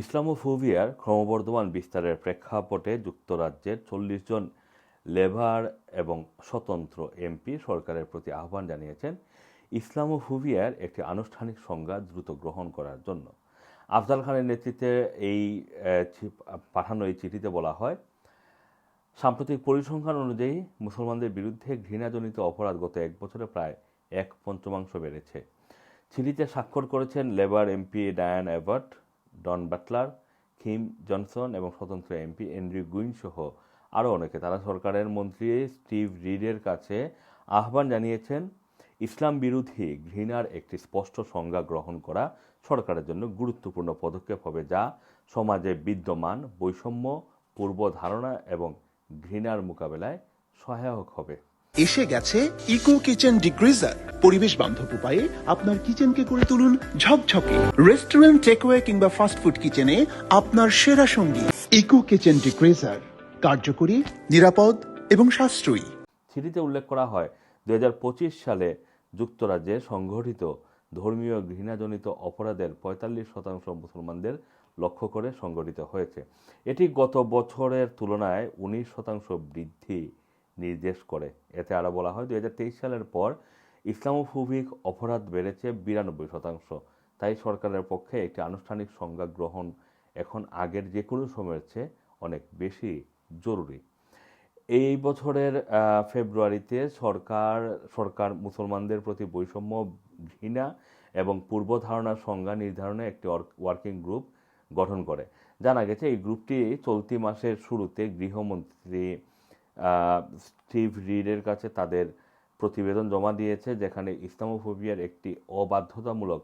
ইসলামোফোবিয়ার ক্রমবর্ধমান বিস্তারের প্রেক্ষাপটে যুক্তরাজ্যের চল্লিশ জন লেবার এবং স্বতন্ত্র এমপি সরকারের প্রতি আহ্বান জানিয়েছেন ইসলামোফোবিয়ার একটি আনুষ্ঠানিক সংজ্ঞা দ্রুত গ্রহণ করার জন্য। আফজাল খানের নেতৃত্বে এই পাঠানো এই চিঠিতে বলা হয়, সাম্প্রতিক পরিসংখ্যান অনুযায়ী মুসলমানদের বিরুদ্ধে ঘৃণাজনিত অপরাধ গত এক বছরে প্রায় এক পঞ্চমাংশ বেড়েছে। চিঠিতে স্বাক্ষর করেছেন Labour MP Diane Abbott Dawn Butler, Kim Johnson এবং স্বতন্ত্র এমপি এন্ড্রিউ গুইন সহ আরও অনেকে। তারা সরকারের মন্ত্রী স্টিভ রিডের কাছে আহ্বান জানিয়েছেন, ইসলাম বিরোধী ঘৃণার একটি স্পষ্ট সংজ্ঞা গ্রহণ করা সরকারের জন্য গুরুত্বপূর্ণ পদক্ষেপ হবে যা সমাজে বিদ্যমান বৈষম্য পূর্ব ধারণা এবং ঘৃণার মোকাবেলায় সহায়ক হবে। এসে গেছে ইকো কিচেন ডিগ্রিজার। পরিবেশ বান্ধব উপায়ে আপনার কিচেনকে করে তুলুন ঝকঝকে। রেস্টুরেন্ট, টেকওয়ে কিংবা ফাস্টফুড কিচেনে আপনার সেরা সঙ্গী। ইকো কিচেন ডিগ্রিজার, কার্যকরী, নিরাপদ এবং সাশ্রয়ী। চিঠিতে উল্লেখ করা হয়, দুই হাজার পঁচিশ সালে যুক্তরাজ্যে সংঘটিত ধর্মীয় ঘৃণাজনিত অপরাধের পঁয়তাল্লিশ শতাংশ মুসলমানদের লক্ষ্য করে সংঘটিত হয়েছে। এটি গত বছরের তুলনায় উনিশ শতাংশ বৃদ্ধি নির্দেশ করে। এতে আরও বলা হয় দু হাজার তেইশ সালের পর ইসলামোফোবিক অপরাধ বেড়েছে বিরানব্বই শতাংশ। তাই সরকারের পক্ষে একটি আনুষ্ঠানিক সংজ্ঞা গ্রহণ এখন আগের যে কোনো সময়ের চেয়ে অনেক বেশি জরুরি। এই বছরের ফেব্রুয়ারিতে সরকার সরকার মুসলমানদের প্রতি বৈষম্য ঘৃণা এবং পূর্ব ধারণার সংজ্ঞা নির্ধারণে একটি ওয়ার্কিং গ্রুপ গঠন করে। জানা গেছে, এই গ্রুপটি চলতি মাসের শুরুতে গৃহমন্ত্রী স্টিভ রিডের কাছে তাদের প্রতিবেদন জমা দিয়েছে, যেখানে ইসলামোফোবিয়ার একটি অবাধ্যতামূলক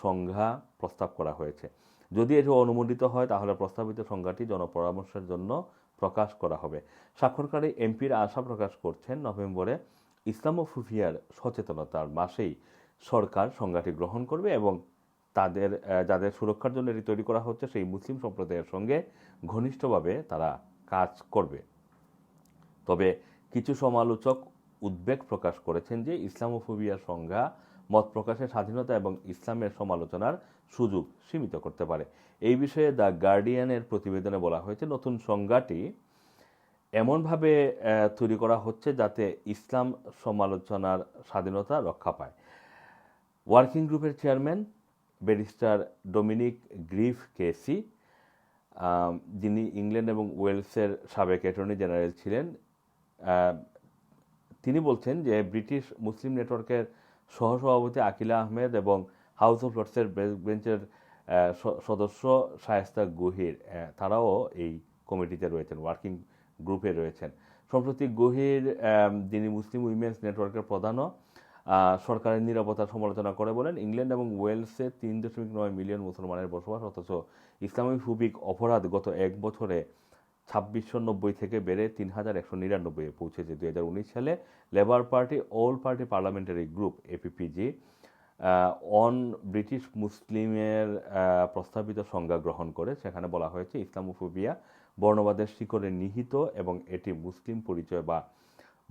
সংজ্ঞা প্রস্তাব করা হয়েছে। যদি এটি অনুমোদিত হয়, তাহলে প্রস্তাবিত সংজ্ঞাটি জনপরামর্শের জন্য প্রকাশ করা হবে। স্বাক্ষরকারী এমপির আশা প্রকাশ করছেন, নভেম্বরে ইসলামোফোবিয়ার সচেতনতার মাসেই সরকার সংজ্ঞাটি গ্রহণ করবে এবং তাদের যাদের সুরক্ষার জন্য এটি তৈরি করা হচ্ছে, সেই মুসলিম সম্প্রদায়ের সঙ্গে ঘনিষ্ঠভাবে তারা কাজ করবে। তবে কিছু সমালোচক উদ্বেগ প্রকাশ করেছেন যে ইসলামোফোবিয়ার সংজ্ঞা মত প্রকাশের স্বাধীনতা এবং ইসলামের সমালোচনার সুযোগ সীমিত করতে পারে। এই বিষয়ে দ্য গার্ডিয়ানের প্রতিবেদনে বলা হয়েছে, নতুন সংজ্ঞাটি এমনভাবে তৈরি করা হচ্ছে যাতে ইসলাম সমালোচনার স্বাধীনতা রক্ষা পায়। ওয়ার্কিং গ্রুপের chairman barrister Dominic Grieve KC যিনি ইংল্যান্ড এবং ওয়েলসের সাবেক অ্যাটর্নি জেনারেল ছিলেন তিনি বলছেন যে ব্রিটিশ মুসলিম নেটওয়ার্কের সহসভাপতি আকিলা আহমেদ এবং হাউস অফ লর্ডসের বেঞ্চের সদস্য শায়েস্তা গহির তারাও এই কমিটিতে রয়েছেন, ওয়ার্কিং গ্রুপে রয়েছেন। সম্প্রতি গহির যিনি মুসলিম উইমেন্স নেটওয়ার্কের প্রধানও সরকারের নিরাপত্তা সমালোচনা করে বলেন, ইংল্যান্ড এবং ওয়েলসে তিন দশমিক নয় মিলিয়ন মুসলমানের বসবাস, অথচ ইসলামী ফুবিক অপরাধ গত এক বছরে ছাব্বিশশো নব্বই থেকে বেড়ে তিন হাজার একশো নিরানব্বই পৌঁছেছে। দুই হাজার উনিশ সালে Labour party all party parliamentary group APPG on British মুসলিমের প্রস্তাবিত সংজ্ঞা গ্রহণ করে। সেখানে বলা হয়েছে, ইসলামোফোবিয়া বর্ণবাদের শিকড়ে নিহিত এবং এটি মুসলিম পরিচয় বা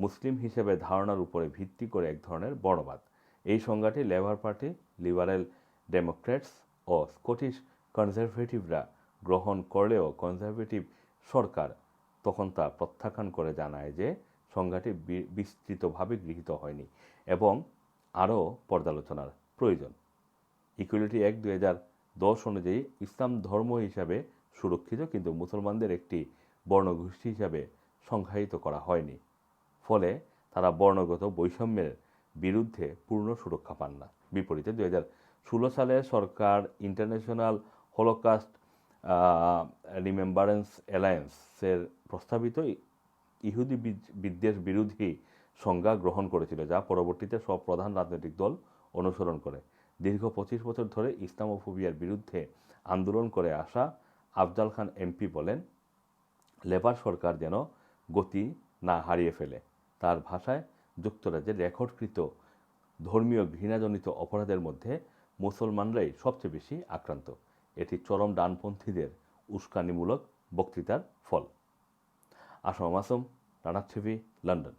মুসলিম হিসেবে ধারণার উপরে ভিত্তি করে এক ধরনের বর্ণবাদ। এই সংজ্ঞাটি লেবার পার্টি লিবারেল ডেমোক্র্যাটস ও স্কটিশ কনজারভেটিভরা গ্রহণ করলেও কনজারভেটিভ সরকার তখন তা প্রত্যাখ্যান করে জানায় যে সংজ্ঞাটি বিস্তৃতভাবে গৃহীত হয়নি এবং আরও পর্যালোচনার প্রয়োজন। ইকুয়ালিটি অ্যাক্ট দুই হাজার দশ অনুযায়ী ইসলাম ধর্ম হিসাবে সুরক্ষিত কিন্তু মুসলমানদের একটি বর্ণগোষ্ঠী হিসাবে সংজ্ঞায়িত করা হয়নি। ফলে তারা বর্ণগত বৈষম্যের বিরুদ্ধে পূর্ণ সুরক্ষা পান না। বিপরীতে দুই হাজার ষোলো সালে সরকার ইন্টারন্যাশনাল হলোকাস্ট রিমেম্বারেন্স অ্যালায়েন্সের প্রস্তাবিত ইহুদি বিদ্বেষ বিরোধী সংজ্ঞা গ্রহণ করেছিল, যা পরবর্তীতে সব প্রধান রাজনৈতিক দল অনুসরণ করে। দীর্ঘ পঁচিশ বছর ধরে ইসলামোফোবিয়ার বিরুদ্ধে আন্দোলন করে আসা আফজাল খান এমপি বলেন, লেবার সরকার যেন গতি না হারিয়ে ফেলে। তার ভাষায় যুক্তরাজ্যের রেকর্ডকৃত ধর্মীয় ঘৃণাজনিত অপরাধের মধ্যে মুসলমানরাই সবচেয়ে বেশি আক্রান্ত। এটি চরম ডানপন্থীদের উস্কানিমূলক বক্তৃতার ফল। আসম আসম রানার টিভি লন্ডন।